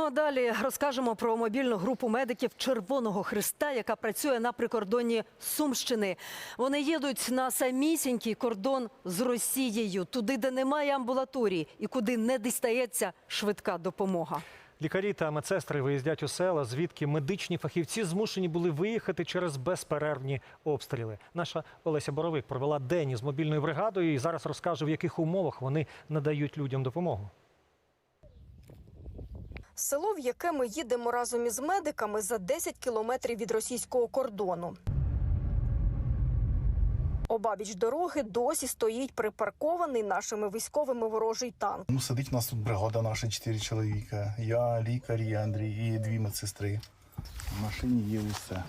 Ну а далі розкажемо про мобільну групу медиків Червоного Христа, яка працює на прикордонні Сумщини. Вони їдуть на самісінький кордон з Росією, туди, де немає амбулаторії і куди не дістається швидка допомога. Лікарі та медсестри виїздять у села, звідки медичні фахівці змушені були виїхати через безперервні обстріли. Наша Олеся Боровик провела день із мобільною бригадою і зараз розкаже, в яких умовах вони надають людям допомогу. Село, в яке ми їдемо разом із медиками за 10 кілометрів від російського кордону. Обабіч дороги досі стоїть припаркований нашими військовими ворожий танк. Ну, сидить у нас тут бригада наша, чотири чоловіка. Я, лікар, і Андрій і дві медсестри. В машині є усе.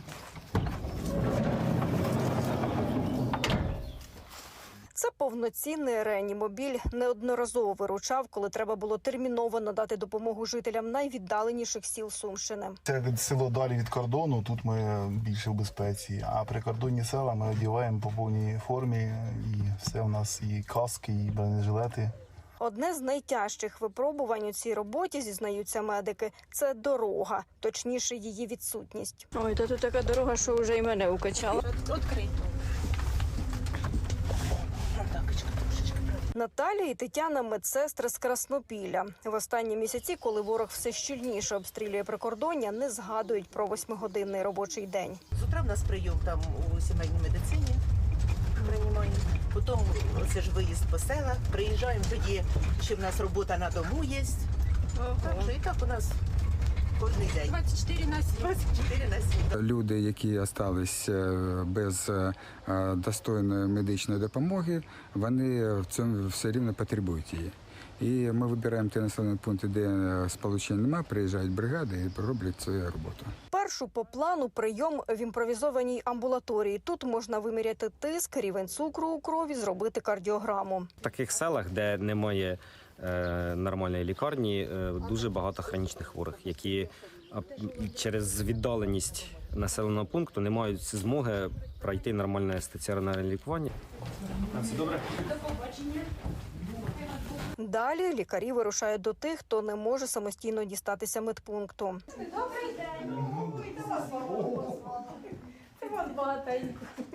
Це повноцінний реанімобіль неодноразово виручав, коли треба було терміново надати допомогу жителям найвіддаленіших сіл Сумщини. Це від село далі від кордону. Тут ми більше в безпеці. А прикордонні села ми одягаємо по повній формі. І все у нас і каски, і бронежилети. Одне з найтяжчих випробувань у цій роботі, зізнаються медики, це дорога, точніше її відсутність. Ой, та тут така дорога, що вже і мене укачала. Наталія і Тетяна медсестри з Краснопілля. В останні місяці, коли ворог все щільніше обстрілює прикордоння, не згадують про восьмигодинний робочий день. З утра в нас прийом там у сімейній медицині приймаємо. Потім це ж виїзд по селах. Приїжджаємо тоді, ще в нас робота на дому є. Так що і так у нас кожен день. 24 на 7. 24 на 7. Люди, які остались е, без е, достойної медичної допомоги, вони в цьому все рівно потребують її. І ми вибираємо ті населені пункти, де е, сполучення немає, приїжджають бригади і роблять свою роботу. Першу по плану прийом в імпровізованій амбулаторії. Тут можна виміряти тиск, рівень цукру у крові, зробити кардіограму. В таких селах, де немає нормальної лікарні, е, дуже багато хронічних хворих, які через віддаленість населеного пункту не мають змоги пройти нормальне стаціонарне лікування. Все добре. Далі лікарі вирушають до тих, хто не може самостійно дістатися медпункту.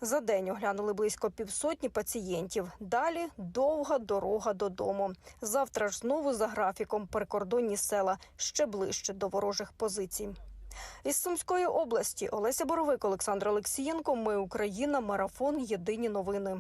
За день оглянули близько півсотні пацієнтів. Далі довга дорога додому. Завтра ж знову за графіком прикордонні села ще ближче до ворожих позицій. Із Сумської області Олеся Боровик, Олександр Олексієнко. Ми Україна. Марафон. Єдині новини.